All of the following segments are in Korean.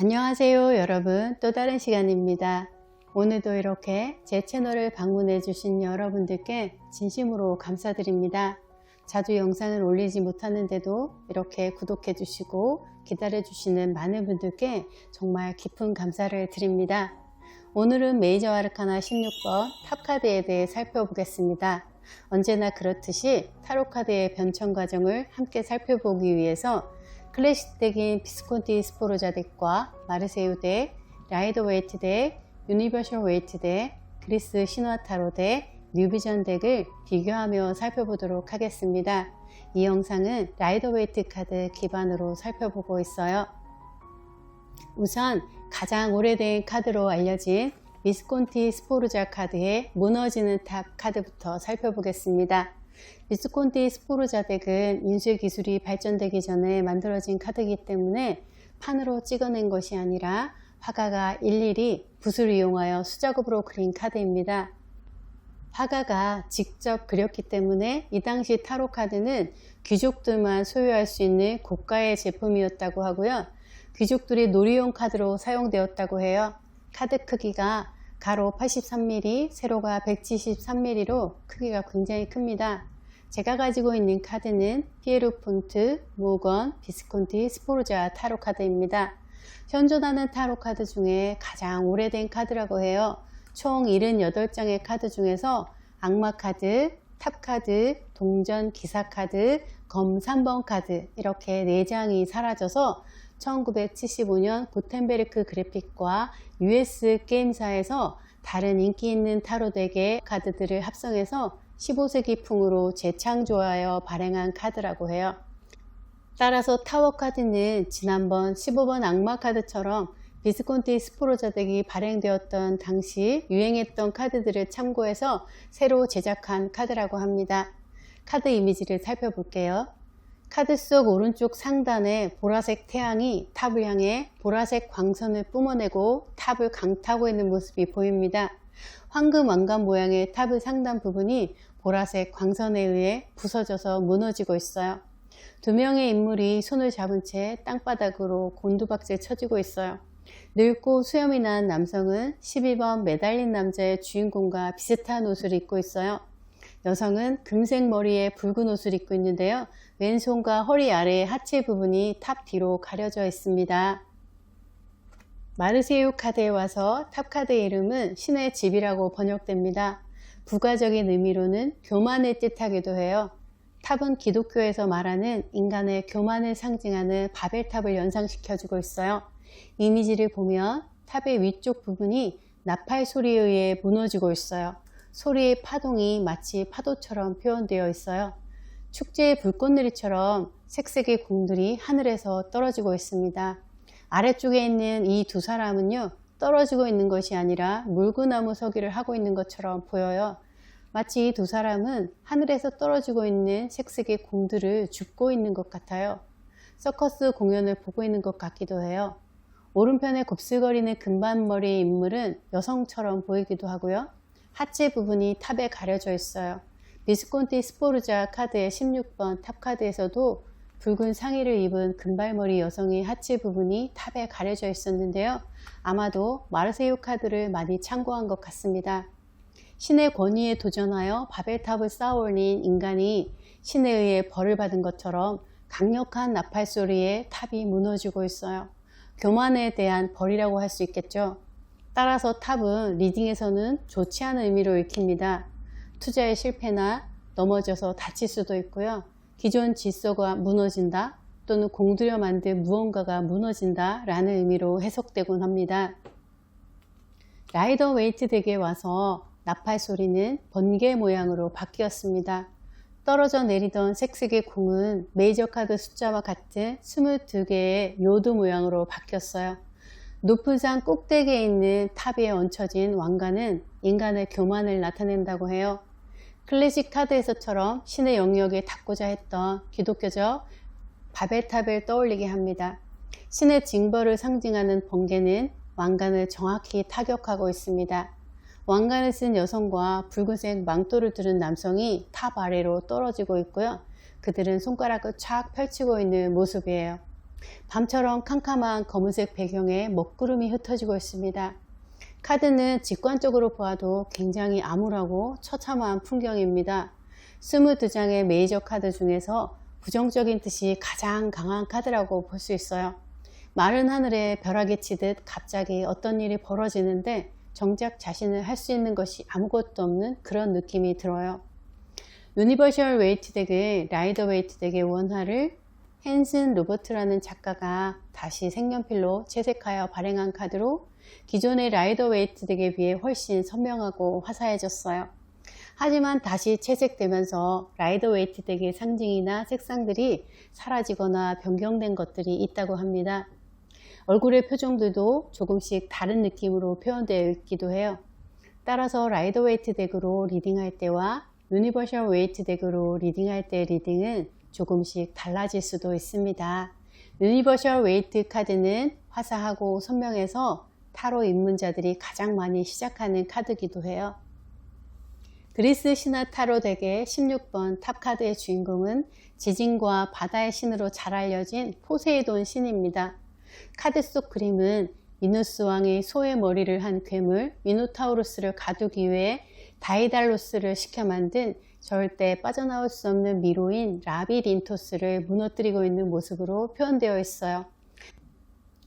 안녕하세요 여러분. 또 다른 시간입니다. 오늘도 이렇게 제 채널을 방문해 주신 여러분들께 진심으로 감사드립니다. 자주 영상을 올리지 못하는데도 이렇게 구독해 주시고 기다려 주시는 많은 분들께 정말 깊은 감사를 드립니다. 오늘은 메이저 아르카나 16번 탑카드에 대해 살펴보겠습니다. 언제나 그렇듯이 타로카드의 변천 과정을 함께 살펴보기 위해서 클래식 덱인 비스콘티 스포르자 덱과 마르세유 덱, 라이더 웨이트 덱, 유니버셜 웨이트 덱, 그리스 신화 타로 덱, 뉴비전 덱을 비교하며 살펴보도록 하겠습니다. 이 영상은 라이더 웨이트 카드 기반으로 살펴보고 있어요. 우선 가장 오래된 카드로 알려진 미스콘티 스포르자 카드의 무너지는 탑 카드부터 살펴보겠습니다. 미스콘티 스포르자 덱은 인쇄 기술이 발전되기 전에 만들어진 카드이기 때문에 판으로 찍어낸 것이 아니라 화가가 일일이 붓을 이용하여 수작업으로 그린 카드입니다. 화가가 직접 그렸기 때문에 이 당시 타로 카드는 귀족들만 소유할 수 있는 고가의 제품이었다고 하고요. 귀족들이 놀이용 카드로 사용되었다고 해요. 카드 크기가 가로 83mm, 세로가 173mm로 크기가 굉장히 큽니다. 제가 가지고 있는 카드는 피에로 폰트, 모건, 비스콘티, 스포르자 타로 카드입니다. 현존하는 타로 카드 중에 가장 오래된 카드라고 해요. 총 78장의 카드 중에서 악마 카드, 탑 카드, 동전 기사 카드, 검 3번 카드 이렇게 4장이 사라져서 1975년 구텐베르크 그래픽과 US 게임사에서 다른 인기 있는 타로 덱의 카드들을 합성해서 15세기 풍으로 재창조하여 발행한 카드라고 해요. 따라서 타워 카드는 지난번 15번 악마 카드처럼 비스콘티 스포로자 덱이 발행되었던 당시 유행했던 카드들을 참고해서 새로 제작한 카드라고 합니다. 카드 이미지를 살펴볼게요. 카드 속 오른쪽 상단에 보라색 태양이 탑을 향해 보라색 광선을 뿜어내고 탑을 강타고 있는 모습이 보입니다. 황금 왕관 모양의 탑의 상단 부분이 보라색 광선에 의해 부서져서 무너지고 있어요. 두 명의 인물이 손을 잡은 채 땅바닥으로 곤두박질 쳐지고 있어요. 늙고 수염이 난 남성은 12번 매달린 남자의 주인공과 비슷한 옷을 입고 있어요. 여성은 금색 머리에 붉은 옷을 입고 있는데요. 왼손과 허리 아래의 하체 부분이 탑 뒤로 가려져 있습니다. 마르세유 카드에 와서 탑 카드의 이름은 신의 집이라고 번역됩니다. 부가적인 의미로는 교만을 뜻하기도 해요. 탑은 기독교에서 말하는 인간의 교만을 상징하는 바벨탑을 연상시켜주고 있어요. 이미지를 보면 탑의 위쪽 부분이 나팔 소리에 의해 무너지고 있어요. 소리의 파동이 마치 파도처럼 표현되어 있어요. 축제의 불꽃놀이처럼 색색의 공들이 하늘에서 떨어지고 있습니다. 아래쪽에 있는 이 두 사람은요, 떨어지고 있는 것이 아니라 물구나무 서기를 하고 있는 것처럼 보여요. 마치 이 두 사람은 하늘에서 떨어지고 있는 색색의 공들을 줍고 있는 것 같아요. 서커스 공연을 보고 있는 것 같기도 해요. 오른편에 곱슬거리는 금반머리의 인물은 여성처럼 보이기도 하고요. 하체 부분이 탑에 가려져 있어요. 비스콘티 스포르자 카드의 16번 탑 카드에서도 붉은 상의를 입은 금발머리 여성의 하체 부분이 탑에 가려져 있었는데요. 아마도 마르세유 카드를 많이 참고한 것 같습니다. 신의 권위에 도전하여 바벨탑을 쌓아올린 인간이 신에 의해 벌을 받은 것처럼 강력한 나팔 소리에 탑이 무너지고 있어요. 교만에 대한 벌이라고 할 수 있겠죠. 따라서 탑은 리딩에서는 좋지 않은 의미로 읽힙니다. 투자의 실패나 넘어져서 다칠 수도 있고요. 기존 질서가 무너진다 또는 공들여 만든 무언가가 무너진다 라는 의미로 해석되곤 합니다. 라이더 웨이트 덱에 와서 나팔 소리는 번개 모양으로 바뀌었습니다. 떨어져 내리던 색색의 공은 메이저 카드 숫자와 같은 22개의 요드 모양으로 바뀌었어요. 높은 산 꼭대기에 있는 탑에 얹혀진 왕관은 인간의 교만을 나타낸다고 해요. 클래식 카드에서처럼 신의 영역에 닿고자 했던 기독교적 바벨탑을 떠올리게 합니다. 신의 징벌을 상징하는 번개는 왕관을 정확히 타격하고 있습니다. 왕관을 쓴 여성과 붉은색 망토를 두른 남성이 탑 아래로 떨어지고 있고요. 그들은 손가락을 쫙 펼치고 있는 모습이에요. 밤처럼 캄캄한 검은색 배경에 먹구름이 흩어지고 있습니다. 카드는 직관적으로 보아도 굉장히 암울하고 처참한 풍경입니다. 22장의 메이저 카드 중에서 부정적인 뜻이 가장 강한 카드라고 볼 수 있어요. 마른 하늘에 벼락이 치듯 갑자기 어떤 일이 벌어지는데 정작 자신을 할 수 있는 것이 아무것도 없는 그런 느낌이 들어요. 유니버셜 웨이트 덱의 라이더 웨이트 덱의 원화를 헨슨 로버트라는 작가가 다시 색연필로 채색하여 발행한 카드로 기존의 라이더 웨이트 덱에 비해 훨씬 선명하고 화사해졌어요. 하지만 다시 채색되면서 라이더 웨이트 덱의 상징이나 색상들이 사라지거나 변경된 것들이 있다고 합니다. 얼굴의 표정들도 조금씩 다른 느낌으로 표현되어 있기도 해요. 따라서 라이더 웨이트 덱으로 리딩할 때와 유니버셜 웨이트 덱으로 리딩할 때 리딩은 조금씩 달라질 수도 있습니다. 유니버셜 웨이트 카드는 화사하고 선명해서 타로 입문자들이 가장 많이 시작하는 카드기도 해요. 그리스 신화 타로 덱의 16번 탑 카드의 주인공은 지진과 바다의 신으로 잘 알려진 포세이돈 신입니다. 카드 속 그림은 미누스 왕이 소의 머리를 한 괴물 미노타우루스를 가두기 위해 다이달로스를 시켜 만든 절대 빠져나올 수 없는 미로인 라비린토스를 무너뜨리고 있는 모습으로 표현되어 있어요.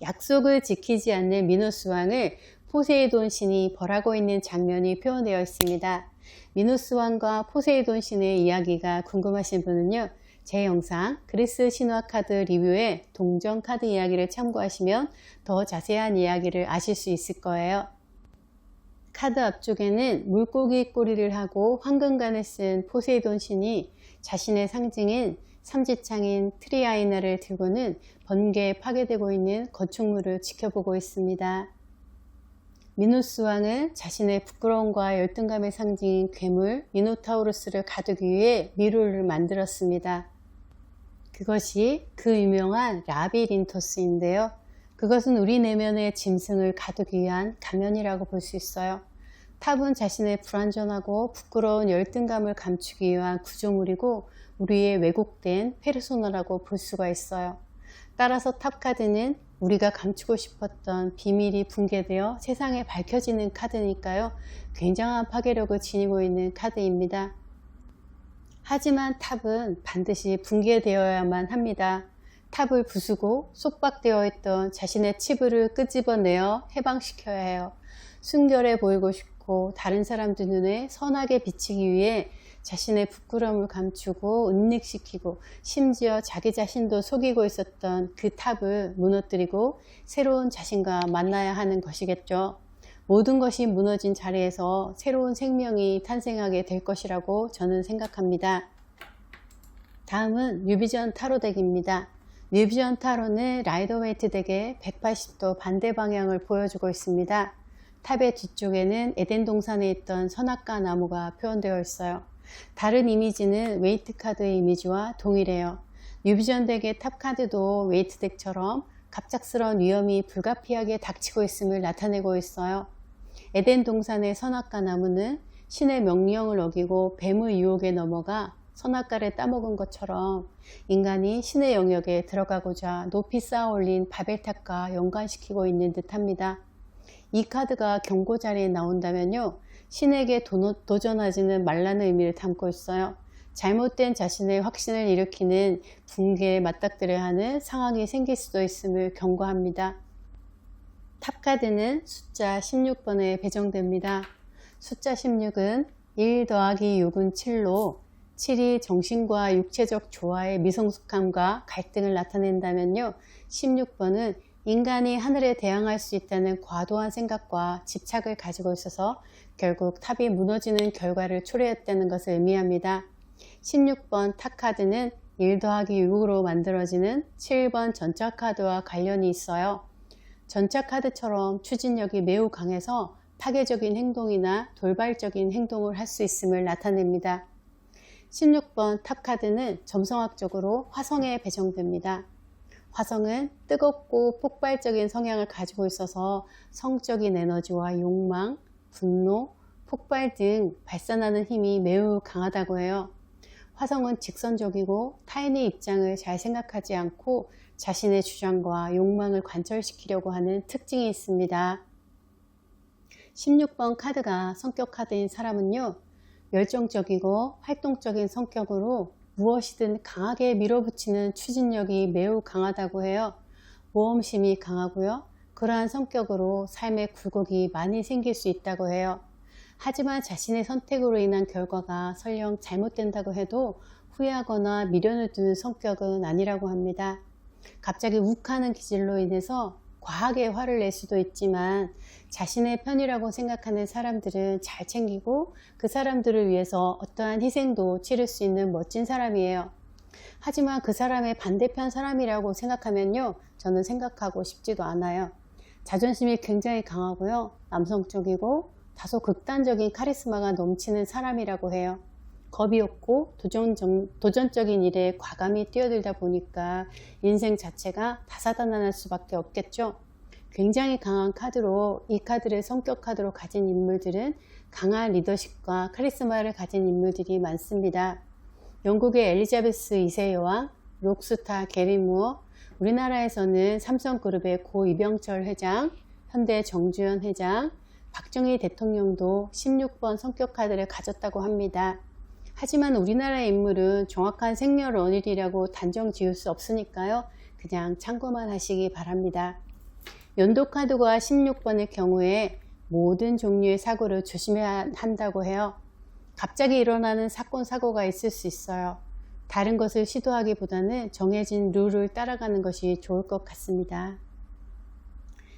약속을 지키지 않는 미노스 왕을 포세이돈 신이 벌하고 있는 장면이 표현되어 있습니다. 미노스 왕과 포세이돈 신의 이야기가 궁금하신 분은요. 제 영상 그리스 신화 카드 리뷰에 동전 카드 이야기를 참고하시면 더 자세한 이야기를 아실 수 있을 거예요. 카드 앞쪽에는 물고기 꼬리를 하고 황금관을 쓴 포세이돈 신이 자신의 상징인 삼지창인 트리아이나를 들고는 번개에 파괴되고 있는 건축물을 지켜보고 있습니다. 미누스 왕은 자신의 부끄러움과 열등감의 상징인 괴물 미노타우루스를 가두기 위해 미로를 만들었습니다. 그것이 그 유명한 라비린토스인데요. 그것은 우리 내면의 짐승을 가두기 위한 가면이라고 볼 수 있어요. 탑은 자신의 불완전하고 부끄러운 열등감을 감추기 위한 구조물이고 우리의 왜곡된 페르소나라고 볼 수가 있어요. 따라서 탑 카드는 우리가 감추고 싶었던 비밀이 붕괴되어 세상에 밝혀지는 카드니까요. 굉장한 파괴력을 지니고 있는 카드입니다. 하지만 탑은 반드시 붕괴되어야만 합니다. 탑을 부수고 속박되어 있던 자신의 치부를 끄집어내어 해방시켜야 해요. 순결해 보이고 싶고 다른 사람들 눈에 선하게 비치기 위해 자신의 부끄러움을 감추고 은닉시키고 심지어 자기 자신도 속이고 있었던 그 탑을 무너뜨리고 새로운 자신과 만나야 하는 것이겠죠. 모든 것이 무너진 자리에서 새로운 생명이 탄생하게 될 것이라고 저는 생각합니다. 다음은 뉴비전 타로 덱입니다. 뉴비전 타로는 라이더 웨이트 덱의 180도 반대 방향을 보여주고 있습니다. 탑의 뒤쪽에는 에덴 동산에 있던 선악과 나무가 표현되어 있어요. 다른 이미지는 웨이트 카드의 이미지와 동일해요. 뉴비전 덱의 탑 카드도 웨이트 덱처럼 갑작스러운 위험이 불가피하게 닥치고 있음을 나타내고 있어요. 에덴 동산의 선악과 나무는 신의 명령을 어기고 뱀의 유혹에 넘어가 선악과를 따먹은 것처럼 인간이 신의 영역에 들어가고자 높이 쌓아 올린 바벨탑과 연관시키고 있는 듯 합니다. 이 카드가 경고 자리에 나온다면요. 신에게 도전하지는 말라는 의미를 담고 있어요. 잘못된 자신의 확신을 일으키는 붕괴에 맞닥뜨려야 하는 상황이 생길 수도 있음을 경고합니다. 탑카드는 숫자 16번에 배정됩니다. 숫자 16은 1 더하기 6은 7로 7이 정신과 육체적 조화의 미성숙함과 갈등을 나타낸다면요. 16번은 인간이 하늘에 대항할 수 있다는 과도한 생각과 집착을 가지고 있어서 결국 탑이 무너지는 결과를 초래했다는 것을 의미합니다. 16번 탑 카드는 1 더하기 6으로 만들어지는 7번 전차 카드와 관련이 있어요. 전차 카드처럼 추진력이 매우 강해서 파괴적인 행동이나 돌발적인 행동을 할 수 있음을 나타냅니다. 16번 탑 카드는 점성학적으로 화성에 배정됩니다. 화성은 뜨겁고 폭발적인 성향을 가지고 있어서 성적인 에너지와 욕망, 분노, 폭발 등 발산하는 힘이 매우 강하다고 해요. 화성은 직선적이고 타인의 입장을 잘 생각하지 않고 자신의 주장과 욕망을 관철시키려고 하는 특징이 있습니다. 16번 카드가 성격 카드인 사람은요, 열정적이고 활동적인 성격으로 무엇이든 강하게 밀어붙이는 추진력이 매우 강하다고 해요. 모험심이 강하고요. 그러한 성격으로 삶에 굴곡이 많이 생길 수 있다고 해요. 하지만 자신의 선택으로 인한 결과가 설령 잘못된다고 해도 후회하거나 미련을 두는 성격은 아니라고 합니다. 갑자기 욱하는 기질로 인해서 과하게 화를 낼 수도 있지만 자신의 편이라고 생각하는 사람들은 잘 챙기고 그 사람들을 위해서 어떠한 희생도 치를 수 있는 멋진 사람이에요. 하지만 그 사람의 반대편 사람이라고 생각하면요. 저는 생각하고 싶지도 않아요. 자존심이 굉장히 강하고요. 남성적이고 다소 극단적인 카리스마가 넘치는 사람이라고 해요. 겁이 없고 도전적, 도전적인 일에 과감히 뛰어들다 보니까 인생 자체가 다사다난할 수밖에 없겠죠. 굉장히 강한 카드로 이 카드를 성격 카드로 가진 인물들은 강한 리더십과 카리스마를 가진 인물들이 많습니다. 영국의 엘리자베스 2세 여왕, 록스타 게리 무어, 우리나라에서는 삼성그룹의 고 이병철 회장, 현대 정주현 회장, 박정희 대통령도 16번 성격 카드를 가졌다고 합니다. 하지만 우리나라의 인물은 정확한 생년월일이라고 단정 지을 수 없으니까요. 그냥 참고만 하시기 바랍니다. 연도 카드가 16번의 경우에 모든 종류의 사고를 조심해야 한다고 해요. 갑자기 일어나는 사건, 사고가 있을 수 있어요. 다른 것을 시도하기보다는 정해진 룰을 따라가는 것이 좋을 것 같습니다.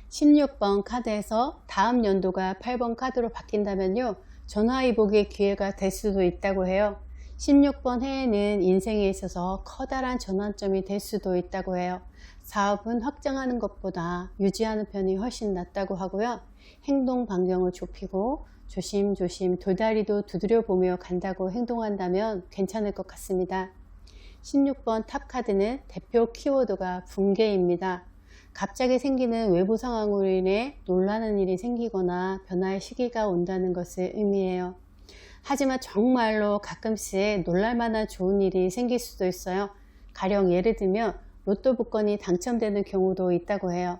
16번 카드에서 다음 연도가 8번 카드로 바뀐다면요. 전화위복의 기회가 될 수도 있다고 해요. 16번 해에는 인생에 있어서 커다란 전환점이 될 수도 있다고 해요. 사업은 확장하는 것보다 유지하는 편이 훨씬 낫다고 하고요. 행동 반경을 좁히고 조심조심 돌다리도 두드려 보며 간다고 행동한다면 괜찮을 것 같습니다. 16번 탑 카드는 대표 키워드가 붕괴입니다. 갑자기 생기는 외부 상황으로 인해 놀라는 일이 생기거나 변화의 시기가 온다는 것을 의미해요. 하지만 정말로 가끔씩 놀랄만한 좋은 일이 생길 수도 있어요. 가령 예를 들면 로또 복권이 당첨되는 경우도 있다고 해요.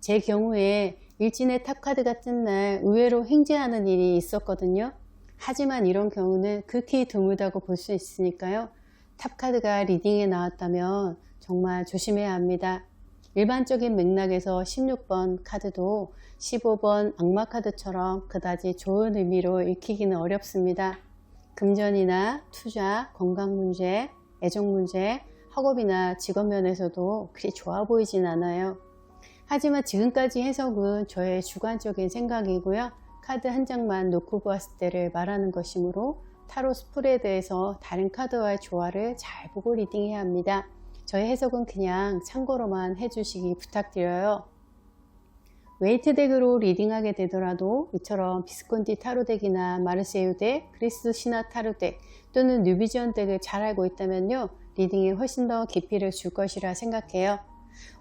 제 경우에 일진의 탑카드가 뜬 날 의외로 횡재하는 일이 있었거든요. 하지만 이런 경우는 극히 드물다고 볼 수 있으니까요. 탑카드가 리딩에 나왔다면 정말 조심해야 합니다. 일반적인 맥락에서 16번 카드도 15번 악마 카드처럼 그다지 좋은 의미로 읽히기는 어렵습니다. 금전이나 투자, 건강 문제, 애정 문제, 학업이나 직업 면에서도 그리 좋아 보이진 않아요. 하지만 지금까지 해석은 저의 주관적인 생각이고요. 카드 한 장만 놓고 보았을 때를 말하는 것이므로 타로 스프레드에서 다른 카드와의 조화를 잘 보고 리딩해야 합니다. 저의 해석은 그냥 참고로만 해주시기 부탁드려요. 웨이트 덱으로 리딩하게 되더라도 이처럼 비스콘티 타로 덱이나 마르세유 덱, 그리스 신화 타로 덱 또는 뉴비전 덱을 잘 알고 있다면요. 리딩에 훨씬 더 깊이를 줄 것이라 생각해요.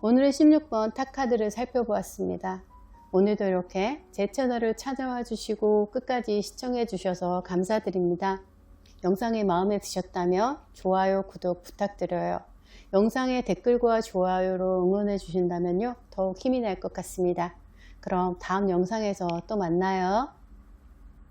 오늘은 16번 탑카드를 살펴보았습니다. 오늘도 이렇게 제 채널을 찾아와 주시고 끝까지 시청해 주셔서 감사드립니다. 영상이 마음에 드셨다면 좋아요, 구독 부탁드려요. 영상에 댓글과 좋아요로 응원해 주신다면요. 더욱 힘이 날 것 같습니다. 그럼 다음 영상에서 또 만나요.